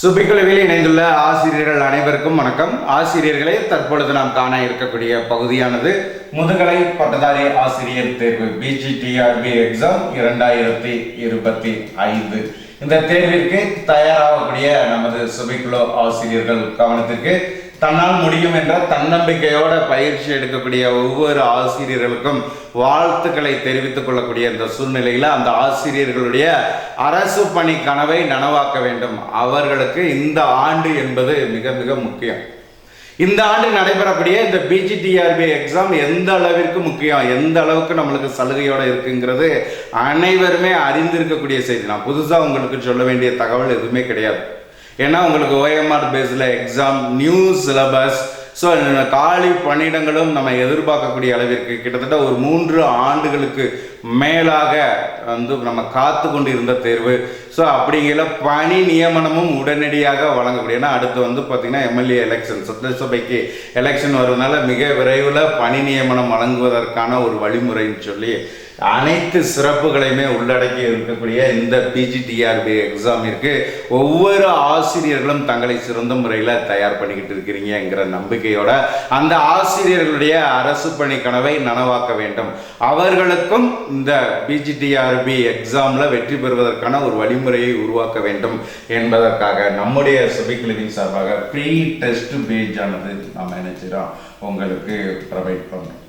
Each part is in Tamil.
சுபிக்குழுவில் இணைந்துள்ள ஆசிரியர்கள் அனைவருக்கும் வணக்கம். ஆசிரியர்களே தற்பொழுது நாம் காண இருக்கக்கூடிய பகுதியானது முதுகலை பட்டதாரி ஆசிரியர் தேர்வு பிஜிடிஆர்பி எக்ஸாம் இரண்டாயிரத்தி இருபத்தி ஐந்து. இந்த தேர்விற்கு தயாராகக்கூடிய நமது சுபிக்குழு ஆசிரியர்கள் கவனத்திற்கு தன்னால் முடியும் என்ற தன்னம்பிக்கையோட பயிற்சி எடுக்கக்கூடிய ஒவ்வொரு ஆசிரியர்களுக்கும் வாழ்த்துக்களை தெரிவித்துக் கொள்ளக்கூடிய இந்த சூழ்நிலையில் அந்த ஆசிரியர்களுடைய அரசு பணி கனவை நனவாக்க வேண்டும். அவர்களுக்கு இந்த ஆண்டு என்பது மிக மிக முக்கியம். இந்த ஆண்டு நடைபெறக்கூடிய இந்த பிஜிடிஆர்பி எக்ஸாம் எந்த அளவிற்கு முக்கியம் எந்த அளவுக்கு நம்மளுக்கு சலுகையோடு இருக்குங்கிறது அனைவருமே அறிந்திருக்கக்கூடிய செய்தி. நான் புதுசாக உங்களுக்கு சொல்ல வேண்டிய தகவல் எதுவுமே கிடையாது. ஏன்னா உங்களுக்கு ஓஎம்ஆர் பேஸில் எக்ஸாம் நியூ சிலபஸ் ஸோ காலி பணியிடங்களும் நம்ம எதிர்பார்க்கக்கூடிய அளவிற்கு கிட்டத்தட்ட ஒரு மூன்று ஆண்டுகளுக்கு மேலாக வந்து நம்ம காத்து கொண்டு இருந்த தேர்வு. ஸோ அப்படிங்கிற பணி நியமனமும் உடனடியாக வழங்கக்கூடிய ஏன்னா அடுத்து வந்து பார்த்திங்கன்னா எம்எல்ஏ எலெக்ஷன் சட்டசபைக்கு எலெக்ஷன் வருவதனால மிக விரைவில் பணி நியமனம் வழங்குவதற்கான ஒரு வழிமுறைன்னு சொல்லி அனைத்து சிறப்புகளையுமே உள்ளடக்கி இருக்கக்கூடிய இந்த பிஜிடிஆர்பி எக்ஸாமிற்கு ஒவ்வொரு ஆசிரியர்களும் தங்களை சிறந்த முறையில் தயார் பண்ணிக்கிட்டு இருக்கிறீங்கிற நம்பிக்கையோட அந்த ஆசிரியர்களுடைய அரசு பணி கனவை நனவாக்க வேண்டும். அவர்களுக்கும் இந்த பிஜிடிஆர்பி எக்ஸாமில் வெற்றி பெறுவதற்கான ஒரு வழிமுறையை உருவாக்க வேண்டும் என்பதற்காக நம்முடைய சுபிக்குழுவின் சார்பாக ப்ரீ டெஸ்ட் பேஜ் ஆனது நாம் நினைச்சிடோம் உங்களுக்கு ப்ரொவைட் பண்ணுறோம்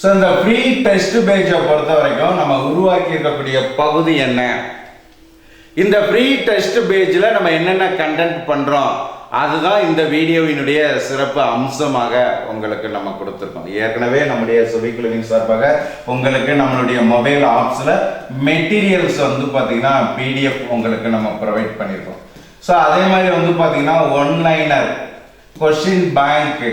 ஸோ இந்த ப்ரீ டெஸ்ட் பேஜை பொறுத்த வரைக்கும் நம்ம உருவாக்கி இருக்கக்கூடிய பகுதி என்ன? இந்த ப்ரீ டெஸ்ட் பேஜில் நம்ம என்னென்ன கண்டென்ட் பண்ணுறோம் அதுதான் இந்த வீடியோவினுடைய சிறப்பு அம்சமாக உங்களுக்கு நம்ம கொடுத்துருக்கோம். ஏற்கனவே நம்முடைய சுபிக்குழுவின் சார்பாக உங்களுக்கு நம்மளுடைய மொபைல் ஆப்ஸில் மெட்டீரியல்ஸ் வந்து பார்த்தீங்கன்னா பிடிஎஃப் உங்களுக்கு நம்ம ப்ரொவைட் பண்ணியிருக்கோம். ஸோ அதே மாதிரி வந்து பார்த்தீங்கன்னா ஒன்லைனர் கொஷின் பேங்க்கு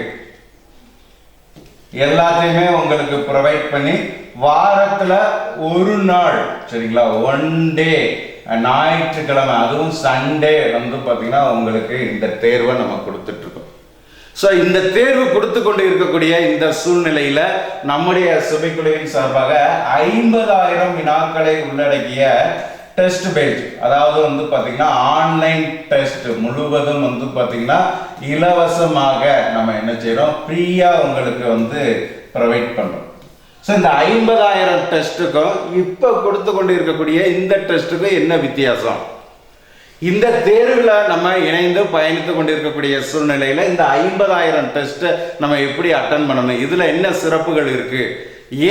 எல்லாத்தையுமே உங்களுக்கு ப்ரொவைட் பண்ணி வாரத்தில் ஒரு நாள் சரிங்களா? ஒன் டே ஞாயிற்றுக்கிழமை அதுவும் சண்டே வந்து பார்த்தீங்கன்னா உங்களுக்கு இந்த தேர்வை நம்ம கொடுத்துட்ருக்கோம். ஸோ இந்த தேர்வு கொடுத்து கொண்டு இருக்கக்கூடிய இந்த சூழ்நிலையில் நம்முடைய சுபைக்குழுவின் சார்பாக ஐம்பதாயிரம் வினாக்களை உள்ளடக்கிய டெஸ்ட் பேஜ். அதாவது வந்து பார்த்தீங்கன்னா ஆன்லைன் டெஸ்ட் முழுவதும் வந்து பார்த்தீங்கன்னா இலவசமாக நம்ம என்ன செய்கிறோம் ஃப்ரீயாக உங்களுக்கு வந்து ப்ரொவைட் பண்ணுறோம் ஸோ இந்த ஐம்பதாயிரம் டெஸ்ட்டுக்கும் இப்போ கொடுத்து கொண்டு இருக்கக்கூடிய இந்த டெஸ்ட்டுக்கும் என்ன வித்தியாசம்? இந்த தேர்வில் நம்ம இணைந்து பயணித்து கொண்டிருக்கக்கூடிய சூழ்நிலையில் இந்த ஐம்பதாயிரம் டெஸ்ட்டை நம்ம எப்படி அட்டன் பண்ணணும்? இதில் என்ன சிறப்புகள் இருக்குது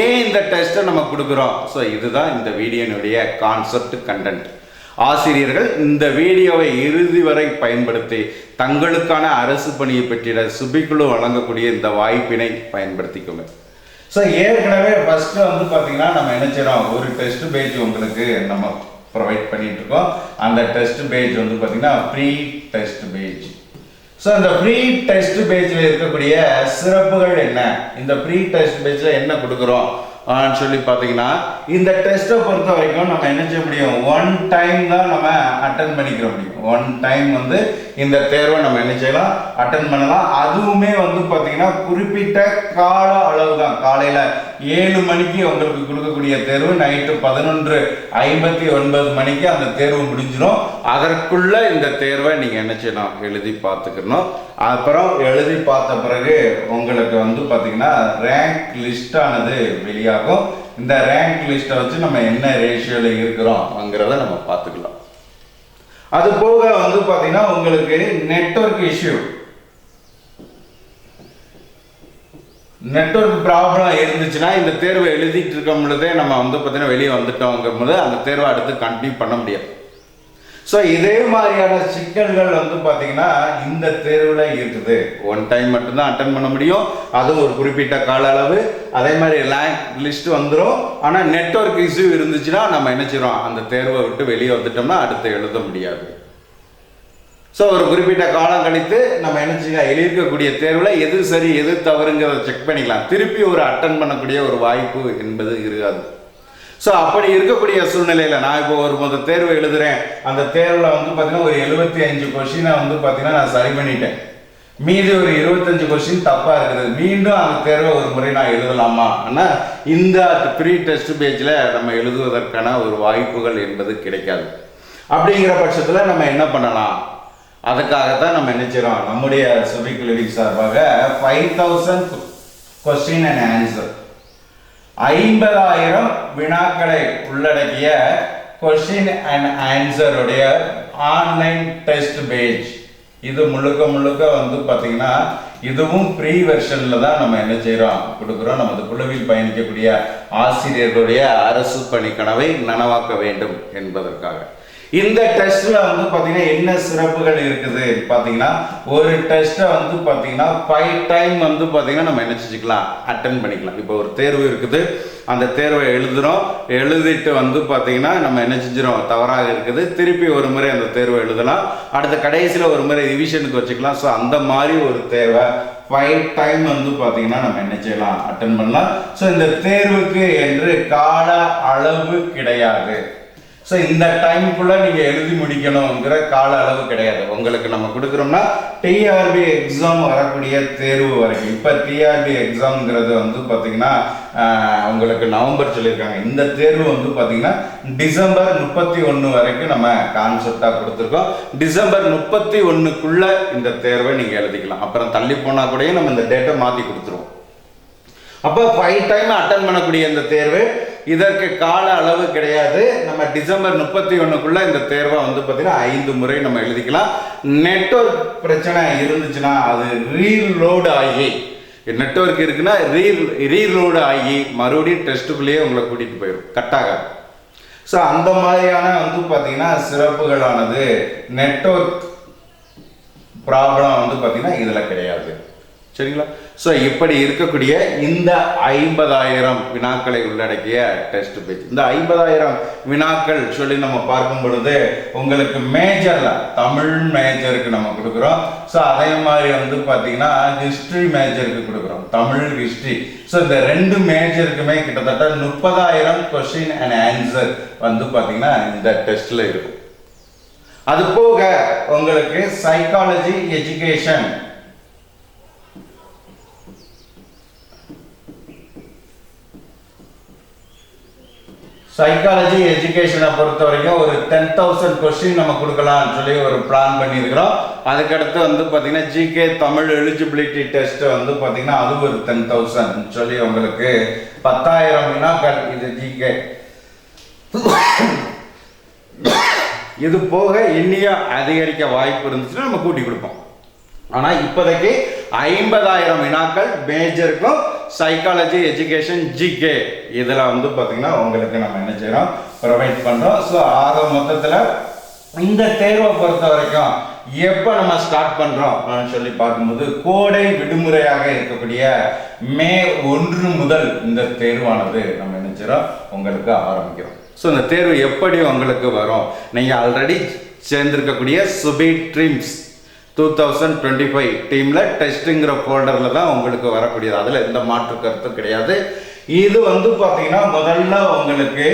ஏன் இந்த டெஸ்ட்டை நம்ம கொடுக்குறோம்? ஸோ இதுதான் இந்த வீடியோனுடைய கான்செப்ட் கண்டென்ட் ஆசிரியர்கள் இந்த வீடியோவை இறுதி வரை பயன்படுத்தி தங்களுக்கான அரசு பணியை பற்றிய சுபிக்குழு வழங்கக்கூடிய இந்த வாய்ப்பினை பயன்படுத்திக்கோங்க. ஸோ ஏற்கனவே ஃபஸ்ட்டு வந்து பார்த்தீங்கன்னா நம்ம என்ன செய்கிறோம் ஒரு டெஸ்ட் பேஜ் உங்களுக்கு நம்ம ப்ரொவைட் பண்ணிட்டு இருக்கோம். அந்த டெஸ்ட் பேஜ் வந்து பார்த்தீங்கன்னா ப்ரீ டெஸ்ட் பேஜ் ஸோ இந்த ப்ரீ டெஸ்ட் பேஜில் இருக்கக்கூடிய சிறப்புகள் என்ன? இந்த ப்ரீ டெஸ்ட் பேஜில் என்ன கொடுக்குறோம்? சொல்லி பார்த்தீங்கன்னா இந்த டெஸ்ட்டை பொறுத்த வரைக்கும் நம்ம என்ன செய்ய முடியும்? ஒன் டைம் தான் நம்ம அட்டன் பண்ணிக்கிற முடியும். ஒன் டைம் வந்து இந்த தேர்வை நம்ம என்ன செய்யலாம்? அட்டன் பண்ணலாம். அதுவுமே வந்து பார்த்தீங்கன்னா குறிப்பிட்ட கால அளவு தான் காலையில் ஏழு மணிக்கு உங்களுக்கு கொடுக்கக்கூடிய தேர்வு நைட்டு பதினொன்று ஐம்பத்தி ஒன்பது மணிக்கு அந்த தேர்வு முடிஞ்சிடும் அதற்குள்ள இந்த தேர்வை நீங்கள் என்ன செய்யணும்? எழுதி பார்த்துக்கணும். அப்புறம் எழுதி பார்த்த பிறகு உங்களுக்கு வந்து பார்த்தீங்கன்னா ரேங்க் லிஸ்டானது வெளியாகும். இந்த ரேங்க் லிஸ்ட்டை வச்சு நம்ம என்ன ரேஷியோவில் இருக்கிறோம்ங்கிறத நம்ம பார்த்துக்கலாம். அது போக வந்து பார்த்தீங்கன்னா உங்களுக்கு நெட்வொர்க் இஷ்யூ நெட்வொர்க் ப்ராப்ளம் இருந்துச்சுன்னா இந்த தேர்வை எழுதிட்டு இருக்கும் பொழுதே நம்ம வந்து பார்த்தீங்கன்னா வெளியே வந்துட்டோங்கும் போது அந்த தேர்வை அடுத்து கண்டினியூ பண்ண முடியாது. ஸோ இதே மாதிரியான சிக்கல்கள் வந்து பார்த்தீங்கன்னா இந்த தேர்வில் இருக்குது. ஒன் டைம் மட்டும்தான் அட்டன் பண்ண முடியும். அதுவும் ஒரு குறிப்பிட்ட கால அளவு. அதே மாதிரி லேங்க் லிஸ்ட் வந்துடும் ஆனால் நெட்ஒர்க் இஷ்யூ இருந்துச்சுன்னா நம்ம என்ன செய்கிறோம் அந்த தேர்வை விட்டு வெளியே வந்துட்டோம்னா அடுத்து எழுத முடியாது. ஸோ ஒரு குறிப்பிட்ட காலம் கழித்து நம்ம என்ன செய்ய எழுதியிருக்கக்கூடிய தேர்வில் எது சரி எது தவறுங்கிறத செக் பண்ணிக்கலாம். திருப்பி ஒரு அட்டன் பண்ணக்கூடிய ஒரு வாய்ப்பு என்பது இருக்காது. ஸோ அப்படி இருக்கக்கூடிய சூழ்நிலையில் நான் இப்போ ஒரு முதல் தேர்வு எழுதுறேன். அந்த தேர்வில் வந்து பார்த்தீங்கன்னா ஒரு எழுபத்தி அஞ்சு கொஷினை வந்து பார்த்தீங்கன்னா நான் சரி பண்ணிட்டேன். மீதி ஒரு இருபத்தஞ்சு கொஸ்டின் தப்பாக இருக்குது. மீண்டும் அந்த தேர்வை ஒரு முறை நான் எழுதலாமா? ஆனால் இந்த ப்ரீ டெஸ்ட் பேஜில் நம்ம எழுதுவதற்கான ஒரு வாய்ப்புகள் என்பது கிடைக்காது. அப்படிங்கிற பட்சத்தில் நம்ம என்ன பண்ணலாம்? அதுக்காகத்தான் நம்ம என்ன நம்முடைய சுபிக் சார்பாக five thousand question and answer ஐம்பதாயிரம் வினாக்களை உள்ளடக்கிய கொஸ்டின் அண்ட் ஆன்சருடைய ஆன்லைன் டெஸ்ட் பேஜ் இது முழுக்க முழுக்க வந்து பார்த்தீங்கன்னா இதுவும் ப்ரீ வெர்ஷனில் தான் நம்ம என்ன செய்கிறோம் கொடுக்குறோம். நமது குழுவில் பயணிக்கக்கூடிய ஆசிரியர்களுடைய அரசு பணி கனவை நனவாக்க வேண்டும் என்பதற்காக. இந்த டெஸ்ட்ல வந்து பாத்தீங்கன்னா என்ன சிறப்புகள் இருக்குது? பாத்தீங்கன்னா ஒரு டெஸ்ட்டை வந்து பாத்தீங்கன்னா ஃபைவ் டைம் வந்து பாத்தீங்கன்னா நம்ம என்ன செஞ்சுக்கலாம்? அட்டன் பண்ணிக்கலாம். இப்போ ஒரு தேர்வு இருக்குது. அந்த தேர்வை எழுதுறோம். எழுதிட்டு வந்து பாத்தீங்கன்னா நம்ம என்ன செஞ்சிடும் தவறாக இருக்குது. திருப்பி ஒரு முறை அந்த தேர்வை எழுதலாம். அடுத்த கடைசியில் ஒரு முறை ரிவிஷனுக்கு வச்சுக்கலாம். ஸோ அந்த மாதிரி ஒரு தேர்வை ஃபைவ் டைம் வந்து பார்த்தீங்கன்னா நம்ம என்ன செய்யலாம்? அட்டன் பண்ணலாம். ஸோ இந்த தேர்வுக்கு என்று கால அளவு கிடையாது. ஸோ இந்த டைமுக்குள்ளே நீங்கள் எழுதி முடிக்கணுங்கிற கால அளவு கிடையாது. உங்களுக்கு நம்ம கொடுக்குறோம்னா டிஆர்பி எக்ஸாம் வரக்கூடிய தேர்வு வரைக்கும். இப்போ டிஆர்பி எக்ஸாம்ங்கிறது வந்து பார்த்தீங்கன்னா உங்களுக்கு நவம்பர் சொல்லியிருக்காங்க. இந்த தேர்வு வந்து பார்த்திங்கன்னா டிசம்பர் முப்பத்தி ஒன்று வரைக்கும் நம்ம கான்செப்டாக கொடுத்துருக்கோம். டிசம்பர் முப்பத்தி ஒன்றுக்குள்ளே இந்த தேர்வை நீங்கள் எழுதிக்கலாம். அப்புறம் தள்ளி போனால் கூட நம்ம இந்த டேட்டை மாற்றி கொடுத்துருவோம். அப்போ ஃபைவ் டைம் அட்டன் பண்ணக்கூடிய இந்த தேர்வு இதற்கு கால அளவு கிடையாது. நம்ம டிசம்பர் முப்பத்தி ஒன்றுக்குள்ளே இந்த தேர்வை வந்து பார்த்திங்கன்னா ஐந்து முறை நம்ம எழுதிக்கலாம். நெட்வொர்க் பிரச்சனை இருந்துச்சுன்னா அது ரீலோடு ஆகி நெட்வொர்க் இருக்குன்னா ரீ ரீலோடு ஆகி மறுபடியும் டெஸ்ட்டுக்குள்ளேயே உங்களை கூட்டிகிட்டு போயிடும் கட்டாக ஸோ அந்த மாதிரியான வந்து பார்த்தீங்கன்னா சிறப்புகளானது நெட்ஒர்க் ப்ராப்ளம் வந்து பார்த்திங்கன்னா இதில் கிடையாது. சரிங்களா? ஸோ இப்படி இருக்கக்கூடிய இந்த ஐம்பதாயிரம் வினாக்களை உள்ளடக்கிய டெஸ்ட் பேஜ் இந்த ஐம்பதாயிரம் வினாக்கள் சொல்லி நம்ம பார்க்கும் பொழுது உங்களுக்கு மேஜரில் தமிழ் மேஜருக்கு நம்ம கொடுக்குறோம். ஸோ அதே மாதிரி வந்து பார்த்தீங்கன்னா ஹிஸ்ட்ரி மேஜருக்கு கொடுக்குறோம். தமிழ் ஹிஸ்ட்ரி ஸோ இந்த ரெண்டு மேஜருக்குமே கிட்டத்தட்ட முப்பதாயிரம் கொஸ்டின் அண்ட் ஆன்சர் வந்து பார்த்தீங்கன்னா இந்த டெஸ்ட்டில் இருக்கும். அது போக உங்களுக்கு சைக்காலஜி எஜுகேஷன் சைக்காலஜி எஜுகேஷனை பொறுத்த வரைக்கும் ஒரு டென் தௌசண்ட் கொஸ்டின் நம்ம கொடுக்கலாம்னு சொல்லி ஒரு பிளான் பண்ணியிருக்கிறோம். அதுக்கடுத்து வந்து பார்த்தீங்கன்னா ஜிகே தமிழ் எலிஜிபிலிட்டி டெஸ்ட் வந்து பார்த்தீங்கன்னா அது ஒரு டென் தௌசண்ட் சொல்லி உங்களுக்கு பத்தாயிரம் வினாக்கள். இது ஜிகே இது போக இன்னியும் அதிகரிக்க வாய்ப்பு இருந்துச்சுன்னா நம்ம கூட்டி கொடுப்போம். ஆனால் இப்போதைக்கு ஐம்பதாயிரம் வினாக்கள் மேஜருக்கும் சைக்காலஜி எஜுகேஷன் ஜிகே இதெல்லாம் வந்து பார்த்திங்கன்னா உங்களுக்கு நம்ம என்ன செய்றோம் ப்ரொவைட் பண்றோம். ஸோ ஆக மொத்தத்தில் இந்த தேர்வை பொறுத்த வரைக்கும் எப்போ நம்ம ஸ்டார்ட் பண்றோம் அப்படின்னு சொல்லி பார்க்கும்போது கோடை விடுமுறையாக இருக்கக்கூடிய மே ஒன்று முதல் இந்த தேர்வானது நம்ம என்ன உங்களுக்கு ஆரம்பிக்கிறோம். ஸோ இந்த தேர்வு எப்படி உங்களுக்கு வரும்? நீங்கள் ஆல்ரெடி சேர்ந்திருக்கக்கூடிய சுபி dreams two thousand twenty five டீமில் டெஸ்ட்டுங்கிற ஃபோல்டரில் தான் உங்களுக்கு வரக்கூடியது. அதில் எந்த மாற்று கருத்தும் கிடையாது. இது வந்து பார்த்தீங்கன்னா முதல்ல உங்களுக்கு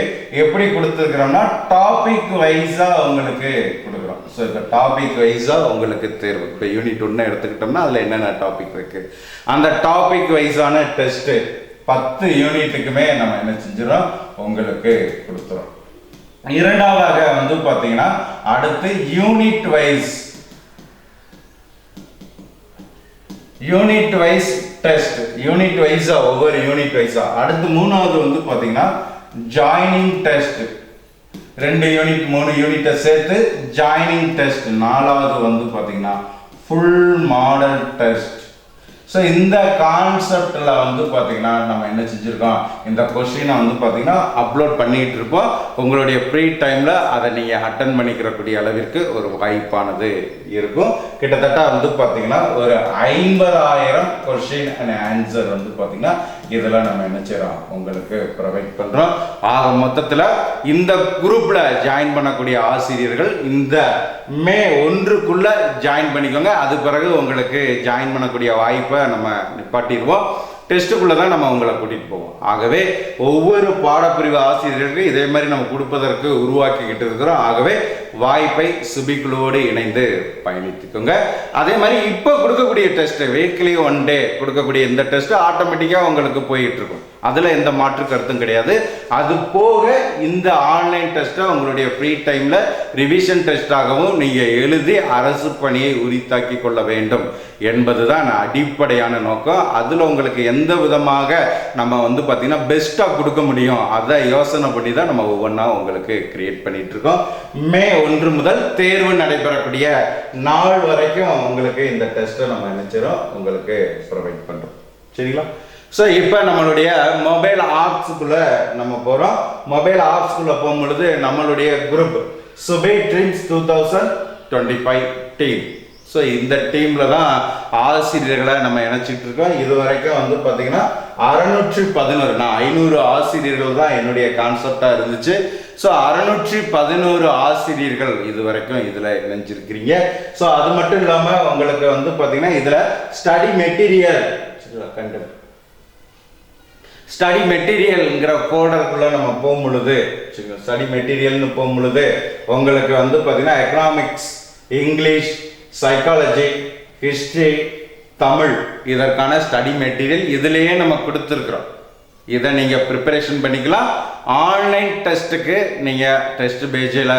எப்படி கொடுத்துருக்குறோம்னா டாபிக் வைஸாக உங்களுக்கு கொடுக்குறோம். ஸோ இப்போ டாபிக் வைஸாக உங்களுக்கு தேர்வு. இப்போ யூனிட் ஒன்று எடுத்துக்கிட்டோம்னா அதில் என்னென்ன டாபிக் இருக்குது அந்த டாபிக் வைஸான டெஸ்ட்டு பத்து யூனிட்டுக்குமே நம்ம என்ன செஞ்சிடறோம்? உங்களுக்கு கொடுத்துறோம். இரண்டாவதாக வந்து பார்த்தீங்கன்னா அடுத்து unit wise unit wise test unit வைஸா ஒவ்வொரு யூனிட் வைஸா அடுத்து மூணாவது வந்து பார்த்தீங்கன்னா ஜாயினிங் டெஸ்ட் ரெண்டு யூனிட் மூணு யூனிட்டை சேர்த்து ஜாயினிங் டெஸ்ட் நாலாவது வந்து பார்த்தீங்கன்னா ஃபுல் மாடல் டெஸ்ட் ஸோ இந்த கான்செப்டில் வந்து பார்த்தீங்கன்னா நம்ம என்ன செஞ்சுருக்கோம்? இந்த கொஷினை வந்து பார்த்தீங்கன்னா அப்லோட் பண்ணிகிட்டு இருப்போம் உங்களுடைய ஃப்ரீ டைமில் அதை நீங்கள் அட்டன் பண்ணிக்கிறக்கூடிய அளவிற்கு ஒரு வாய்ப்பானது இருக்கும். கிட்டத்தட்ட வந்து பார்த்தீங்கன்னா ஒரு ஐம்பதாயிரம் கொஷின் அண்ட் ஆன்சர் வந்து பார்த்தீங்கன்னா இதில் நம்ம என்ன செய்கிறோம் உங்களுக்கு ப்ரொவைட் பண்ணுறோம் ஆக மொத்தத்தில் இந்த குரூப்பில் ஜாயின் பண்ணக்கூடிய ஆசிரியர்கள் இந்த மே ஒன்றுக்குள்ளே ஜாயின் பண்ணிக்கோங்க. அது பிறகு உங்களுக்கு ஜாயின் பண்ணக்கூடிய வாய்ப்பு நம்ம நிப்பாட்டிடுவோம். டெஸ்ட்டுக்குள்ளே தான் நம்ம உங்களை கூட்டிகிட்டு போவோம். ஆகவே ஒவ்வொரு பாடப்பிரிவு ஆசிரியர்களுக்கும் இதே மாதிரி நம்ம கொடுப்பதற்கு உருவாக்கிக்கிட்டு இருக்கிறோம். ஆகவே வாய்ப்பை சுபிக்குழுவோடு இணைந்து பயணித்துக்கோங்க. அதே மாதிரி இப்போ கொடுக்கக்கூடிய டெஸ்ட் வீக்லி ஒன் டே கொடுக்கக்கூடிய இந்த டெஸ்ட் ஆட்டோமேட்டிக்காக உங்களுக்கு போயிட்டு இருக்கும் அதில் எந்த மாற்று கருத்தும் கிடையாது. அது போக இந்த ஆன்லைன் டெஸ்ட்டை உங்களுடைய ஃப்ரீ டைமில் ரிவிஷன் டெஸ்ட்டாகவும் நீங்கள் எழுதி அரசு பணியை உரித்தாக்கி கொள்ள வேண்டும் என்பதுதான் அடிப்படையான நோக்கம். அதில் உங்களுக்கு எந்த விதமாக நம்ம வந்து பார்த்திங்கன்னா பெஸ்ட்டாக கொடுக்க முடியும் அதை யோசனை பண்ணி தான் நம்ம ஒவ்வொன்றா உங்களுக்கு கிரியேட் பண்ணிகிட்ருக்கோம் மே ஒன்று முதல் தேர்வு நடைபெறக்கூடிய நாள் வரைக்கும் உங்களுக்கு இந்த டெஸ்ட்டை நம்ம நினைச்சிடும் உங்களுக்கு ப்ரொவைட் பண்ணுறோம் சரிங்களா? ஸோ இப்போ நம்மளுடைய மொபைல் ஆப்ஸுக்குள்ளே நம்ம போகிறோம் மொபைல் ஆப்ஸ்குள்ளே போகும்பொழுது நம்மளுடைய group சுபே dreams two thousand twenty five team so இந்த டீமில் தான் ஆசிரியர்களை நம்ம இணைச்சிட்டு இருக்கோம். இது வரைக்கும் வந்து பார்த்தீங்கன்னா அறுநூற்றி பதினோரு நான் ஐநூறு ஆசிரியர்கள் தான் என்னுடைய கான்செப்டாக இருந்துச்சு. ஸோ அறுநூற்றி பதினோரு ஆசிரியர்கள் இது வரைக்கும் இதில் இணைஞ்சிருக்கிறீங்க. ஸோ அது மட்டும் இல்லாமல் உங்களுக்கு வந்து பார்த்தீங்கன்னா இதில் ஸ்டடி மெட்டீரியல் கண்டிப்பாக ஸ்டடி மெட்டீரியல்ங்கிற ஃபோல்டருக்குள்ள நம்ம போகும் பொழுது ஸ்டடி மெட்டீரியல்னு போகும் பொழுது உங்களுக்கு வந்து பார்த்தீங்கன்னா economics English psychology history Tamil இதற்கான ஸ்டடி மெட்டீரியல் இதுலேயே நம்ம கொடுத்துருக்குறோம். இதை நீங்கள் ப்ரிப்பரேஷன் பண்ணிக்கலாம். ஆன்லைன் டெஸ்ட்டுக்கு நீங்கள் டெஸ்ட் பேஜில்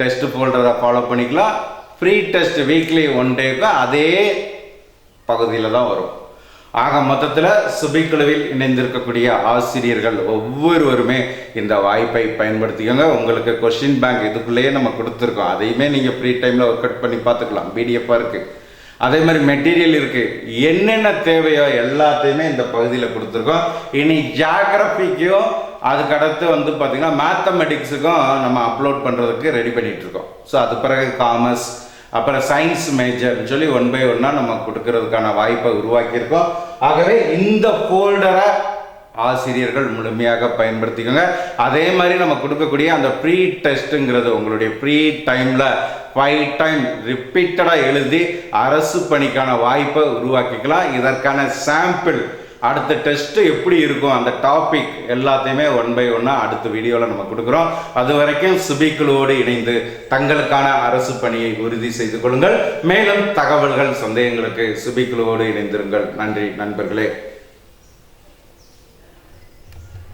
டெஸ்ட் ஃபோல்டரை ஃபாலோ பண்ணிக்கலாம். ஃப்ரீ டெஸ்ட் வீக்லி ஒன் டேக்கு அதே பகுதியில் தான் வரும். ஆக மொத்தத்தில் சுபிக்குழுவில் இணைந்திருக்கக்கூடிய ஆசிரியர்கள் ஒவ்வொருவருமே இந்த வாய்ப்பை பயன்படுத்திக்கோங்க. உங்களுக்கு கொஷின் பேங்க் இதுக்குள்ளேயே நம்ம கொடுத்துருக்கோம். அதையுமே நீங்கள் ஃப்ரீ டைமில் ஒர்க் அவுட் பண்ணி பார்த்துக்கலாம். பிடிஎஃபாக இருக்குது அதே மாதிரி மெட்டீரியல் இருக்குது என்னென்ன தேவையோ எல்லாத்தையுமே இந்த பகுதியில் கொடுத்துருக்கோம். இனி ஜியாகிரபிக்கும் அதுக்கடுத்து வந்து பார்த்திங்கன்னா மேத்தமெட்டிக்ஸுக்கும் நம்ம அப்லோட் பண்ணுறதுக்கு ரெடி பண்ணிகிட்ருக்கோம் ஸோ அது பிறகு காமர்ஸ் அப்புறம் சயின்ஸ் மேஜர்னு சொல்லி ஒன் பை ஒன்னாக நம்ம கொடுக்கறதுக்கான வாய்ப்பை உருவாக்கியிருக்கோம். ஆகவே இந்த ஃபோல்டரை ஆசிரியர்கள் முழுமையாக பயன்படுத்திக்கோங்க. அதே மாதிரி நம்ம கொடுக்கக்கூடிய அந்த ப்ரீ டெஸ்ட்டுங்கிறது உங்களுடைய ஃப்ரீ டைமில் ஃபைவ் டைம் ரிப்பீட்டடாக எழுதி அரசு பணிக்கான வாய்ப்பை உருவாக்கிக்கலாம். இதற்கான சாம்பிள் அடுத்த டெஸ்ட்டு எப்படி இருக்கும் அந்த டாபிக் எல்லாத்தையுமே ஒன் பை ஒன்னாக அடுத்த வீடியோவில் நம்ம கொடுக்குறோம். அது வரைக்கும் சுபிக்குழுவோடு இணைந்து தங்களுக்கான அரசு பணியை உறுதி செய்து கொள்ளுங்கள். மேலும் தகவல்கள் சந்தேகங்களுக்கு சுபிக்குழுவோடு இணைந்திருங்கள். நன்றி நண்பர்களே.